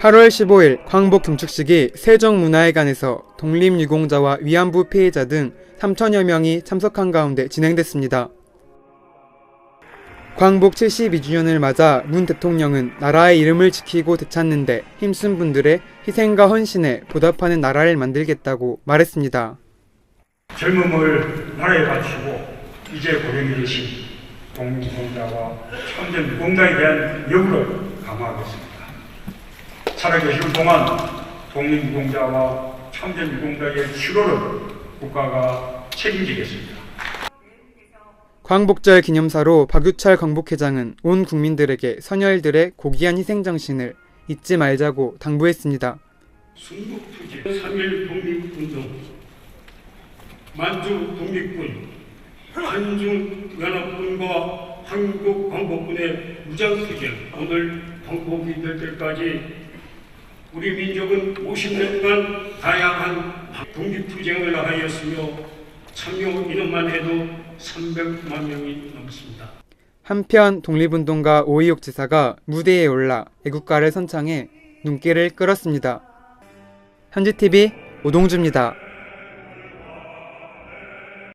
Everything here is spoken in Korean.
8월 15일 광복 경축식이 세종문화회관에서 독립유공자와 위안부 피해자 등 3천여 명이 참석한 가운데 진행됐습니다. 광복 72주년을 맞아 문 대통령은 나라의 이름을 지키고 되찾는데 힘쓴 분들의 희생과 헌신에 보답하는 나라를 만들겠다고 말했습니다. 젊음을 나라에 바치고 이제 고령이 되신 독립공자와 참전 유공자에 대한 여부를 강화하겠습니다. 살아계실 동안 독립유공자와 참전 유공자의 치료를 국가가 책임지겠습니다. 광복절 기념사로 박유철 광복회장은 온 국민들에게 선열들의 고귀한 희생 정신을 잊지 말자고 당부했습니다. 순국투쟁, 3.1 독립운동, 만주 독립군, 한중연합군과 한국광복군의 무장투쟁, 오늘 광복이 될 때까지 우리 민족은 50년간 다양한 독립투쟁을 하였으며 참여 인원만 해도 300만 명이 넘습니다. 한편 독립운동가 오이옥 지사가 무대에 올라 애국가를 선창해 눈길을 끌었습니다. 현지TV 오동주입니다.